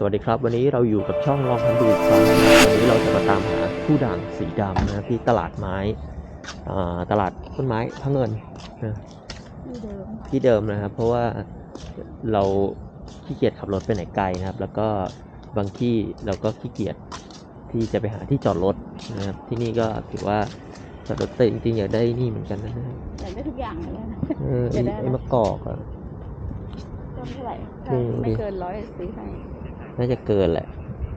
สวัสดีครับ วันนี้เราอยู่กับช่องลองพันดูอีกครั้งนะครับวันนี้เราจะมาตามหาผู้ด่างสีดำนะที่ตลาดไม้อ่าตลาดต้นไม้พระเงินนะที่เดิมที่เดิมนะครับ เพราะว่าเราขี้เกียจขับรถไปไหนไกลนะครับ แล้วก็บางที่เราก็ขี้เกียจที่จะไปหาที่จอดรถนะครับที่นี่ก็ถือว่าจอดรถแต่จริงๆอยากได้นี่เหมือนกันนะอยากได้ทุกอย่างเลยนะเออไอ้อยากได้อะไรไอ้มะกอกอะต้นเท่าไหร่อืมไม่เกินร้อยซื้อให้ น่าจะเกินแหละ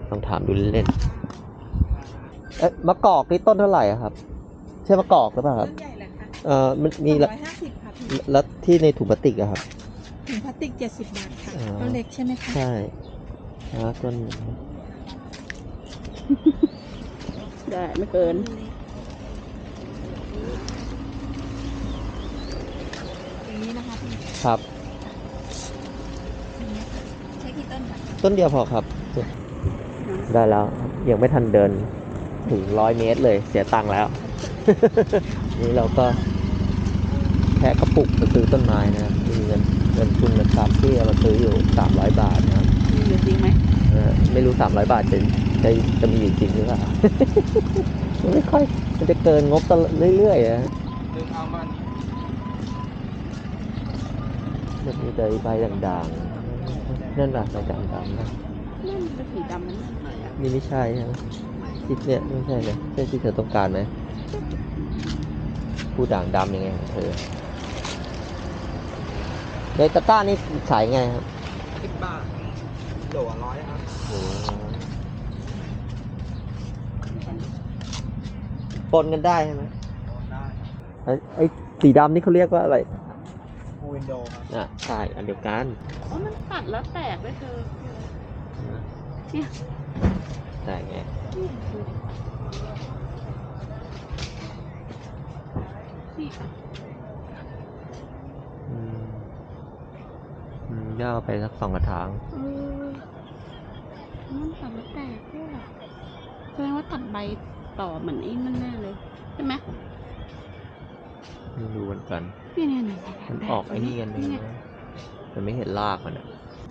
ต้องถามดูเล่นๆเอ๊ะมะกอกนี่ต้นเท่าไหร่อะครับ ใช่มะกอกหรือเปล่าครับ ต้นใหญ่เลยค่ะเอ่อมันมีร้ละอยห้าสิบค่ะพี่แล้วที่ในถุงพลาสติกอะครับ ถุงพลาสติกเจ็ดสิบบาทค่ะอ๋อ ต้นเล็กใช่ไหมคะ ใช่แล้วต้นได้ไม่เกิน อย่างนี้นะคะพี่ครับ อย่างนี้ค่ะใช้กี่ ต้นคะต้นเดียวพอครับ ได้แล้วครับยังไม่ทันเดินถึงร้อยเมตรเลยเสียตังค์แล้ว นี่เราก็แค่กระปุกมาซื้อต้นไม้นะครับมีเงินเงินทุนนะครับที่เอามาซื้ออยู่สามร้อยบาทนะครับมีอยู่จริงไหมเออไม่รู้สามร้อยบาทจะจะจะมีอยู่จริงหรือเปล่ามันไม่ค่อยมันจะเกินงบตลอดเรื่อยๆอะมันมีแต่ใบด่างๆ นั่นแหละใบด่างๆนะนั่นเป็นสีดำมันนั่นไหนอะนี่ไม่ใช่ใช่ไหมทิศเนี่ยไม่ใช่เลยใช่ที่เธอต้องการไหมผู้ด่างดำยังไงของเธอเดตาต้านี่ขายไงครับสิบบาทโหลร้อยครับโอ้ปนกันได้ใช่ไหมได้ไอ้ไอ้สีดำนี่เขาเรียกว่าอะไรฟู วินโดครับอะใช่อันเดียวกันอ๋อมันตัดแล้วแตกด้วยเธอเนี่ยใช่ไงนี่ค่ะอืมอืมย่าเอาไปสักสองกระถางเออมันตัดแล้วแตกด้วยอะแสดงว่าตัดใบต่อเหมือนไอ้นั่นแน่เลย ใช่ไหมไม่รู้เหมือนกันเนี่ยเนี่ยเนี่ยมันออกไอ้นี่กันเลยเยนะแต่ไม่เห็นรากมันอะ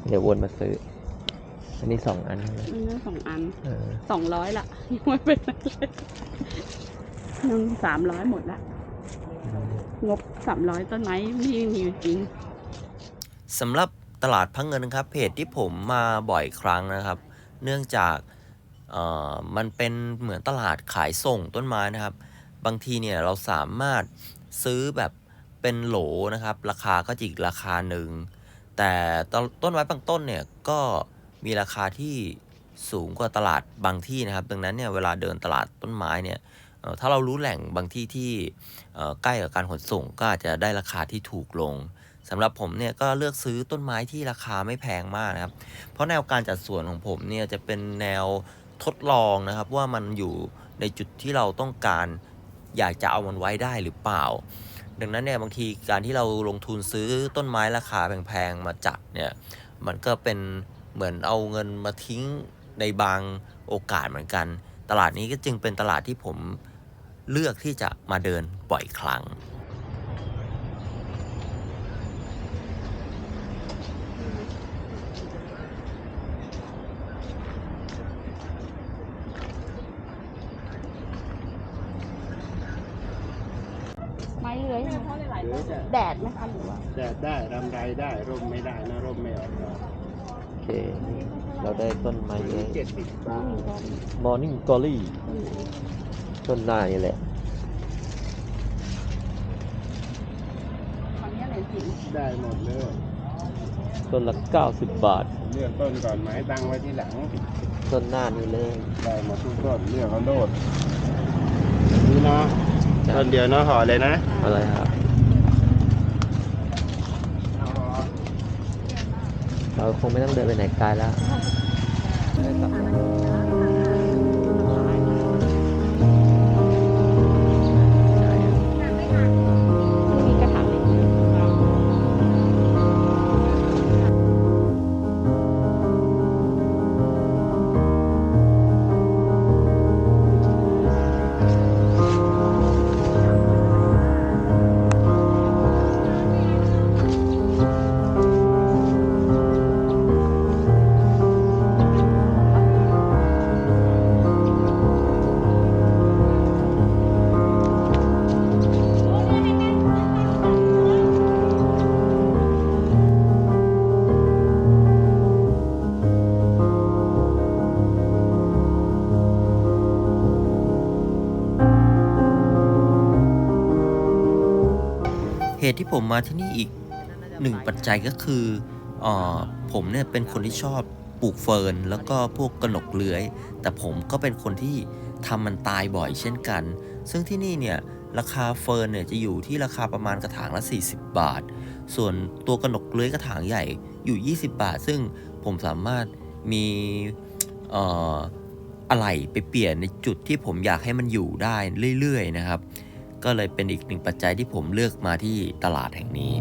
เดี๋ยววนมาซื้อ อันนี้สองอันใช่ไหมมันนั่นสองอันเออสองร้อยละยังไม่เป็นไรเลยยังสามร้อยหมดละ งบสามร้อยต้นไม้ไม่มีอยู่จริง สำหรับตลาดพังเงินครับ เพจที่ผมมาบ่อยครั้งนะครับ เนื่องจากเอ่อมันเป็นเหมือนตลาดขายส่งต้นไม้นะครับ บางทีเนี่ยเราสามารถซื้อแบบ เป็นโหลนะครับ ราคาก็จะอีกราคาหนึ่ง แต่ต้นไม้บางต้นเนี่ยก็มีราคาที่สูงกว่าตลาดบางที่นะครับ ดังนั้นเนี่ยเวลาเดินตลาดต้นไม้เนี่ยถ้าเรารู้แหล่งบางที่ที่ใกล้กับการขนส่งก็อาจจะได้ราคาที่ถูกลงสำหรับผมเนี่ยก็เลือกซื้อต้นไม้ที่ราคาไม่แพงมากนะครับ เพราะแนวการจัดสวนของผมเนี่ยจะเป็นแนวทดลองนะครับ ว่ามันอยู่ในจุดที่เราต้องการอยากจะเอามันไว้ได้หรือเปล่า ดังนั้นเนี่ยบางทีการที่เราลงทุนซื้อต้นไม้ราคาแพงๆมาจัดเนี่ยมันก็เป็นเหมือนเอาเงินมาทิ้งในบางโอกาสเหมือนกัน ตลาดนี้ก็จึงเป็นตลาดที่ผมเลือกที่จะมาเดินบ่อยครั้ง ไม้เลื้อย ใช่ไหมแดดไหมคะหรือว่าแดดได้รำไรได้ร่มไม่ได้นะร่มไม่ออกดอกโอเค เราได้ต้นไม้เลื้อยเจ็ดสิบบาท Morning Glory ต้นหน้านี่แหละ ตอนนี้อะไรสิได้หมดเลย ต้นละ 90 บาท เลือกต้นก่อนไม้ตั้งไว้ที่หลัง ต้นหน้านี่เลย ได้หมดทุกต้นเลือกเอาโลดนี่เนาะต้นเดียวเนาะห่อเลยนะ อะไรครับ เราคงไม่ต้องเดินไปไหนไกลแล้ว ตุที่ผมมาที่นี่อีกหนึ่งปัจจัยก็คือออผมเนี่ยเป็นคนที่ชอบปลูกเฟิร์นแล้วก็พวกกระหนกเลื้อย แต่ผมก็เป็นคนที่ทำมันตายบ่อยเช่นกัน ซึ่งที่นี่เนี่ยราคาเฟิร์นเนี่ยจะอยู่ที่ราคาประมาณกระถางละ 40 บาท ส่วนตัวกระหนกเลื้อยกระถางใหญ่อยู่ 20 บาท ซึ่งผมสามารถมีอะไรไปเปลี่ยนในจุดที่ผมอยากให้มันอยู่ได้เรื่อยๆนะครับ ก็เลยเป็นอีกหนึ่งปัจจัยที่ผมเลือกมาที่ตลาดแห่งนี้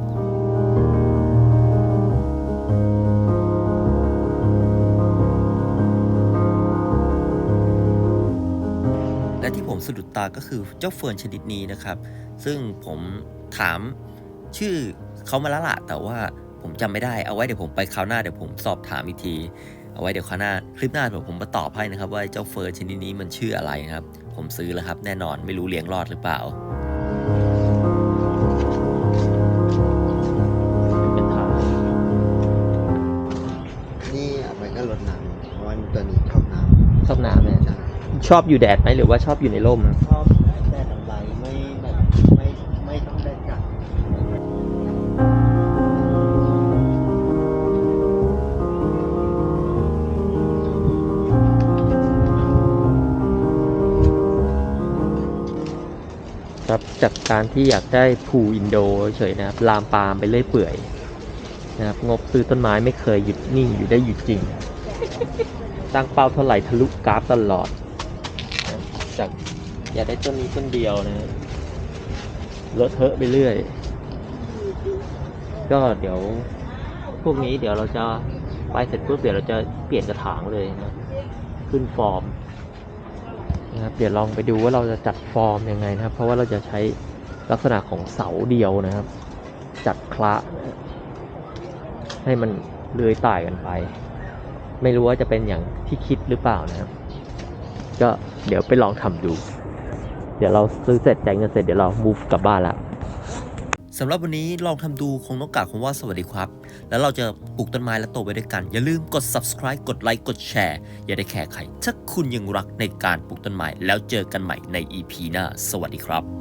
และที่ผมสะดุดตาก็คือเจ้าเฟิร์นชนิดนี้นะครับ ซึ่งผมถามชื่อเขามาแล้วละแต่ว่าผมจำไม่ได้เอาไว้เดี๋ยวผมไปคราวหน้าเดี๋ยวผมสอบถามอีกที เอาไว้เดี๋ยวคราวหน้าคลิปหน้าเดี๋ยวผมมาตอบให้นะครับว่าเจ้าเฟิร์นชนิดนี้มันชื่ออะไรนะครับ ผมซื้อแล้วครับ แน่นอนไม่รู้เลี้ยงรอดหรือเปล่าเป็นทางนี่เอาไปก็ลดน้ำเพราะว่าตัวนี้ชอบน้ชอบน้ำเนี่ยำใช่ชอบอยู่แดดไหมหรือว่าชอบอยู่ในร่มชอบ ครับ จากการที่อยากได้ภูอินโดเฉยนะครับ ลามปามไปเรื่อยเปื่อยนะครับ งบซื้อต้นไม้ไม่เคยหยุดนิ่งอยู่ได้อยู่จริง ตั้งเป้าเท่าไหร่ทะลุกราฟตลอดนะครับจากอยากได้ต้นนี้ต้นเดียวนะฮะเลอะเทอะไปเรื่อย ก็เดี๋ยวพวกนี้เดี๋ยวเราจะไปเสร็จปุ๊บเดี๋ยวเราจะเปลี่ยนกระถางเลยนะ ขึ้นฟอร์ม นะครับเดี๋ยวลองไปดูว่าเราจะจัดฟอร์มยังไงนะครับ เพราะว่าเราจะใช้ลักษณะของเสาเดียวนะครับ จัดคละ ให้มันเลื้อยต่ายกันไป ไม่รู้ว่าจะเป็นอย่างที่คิดหรือเปล่านะครับ ก็เดี๋ยวไปลองทำดู เดี๋ยวเราซื้อเสร็จจ่ายเงินเสร็จเดี๋ยวเรา move กลับบ้านละสำหรับวันนี้ลองทำดูคงต้องกล่าวคำว่าสวัสดีครับ แล้วเราจะปลูกต้นไม้และโตไปด้วยกัน อย่าลืมกด subscribe กดไลค์กดแชร์ อย่าได้แคร์ใครถ้าคุณยังรักในการปลูกต้นไม้แล้วเจอกันใหม่ใน EP หน้า สวัสดีครับ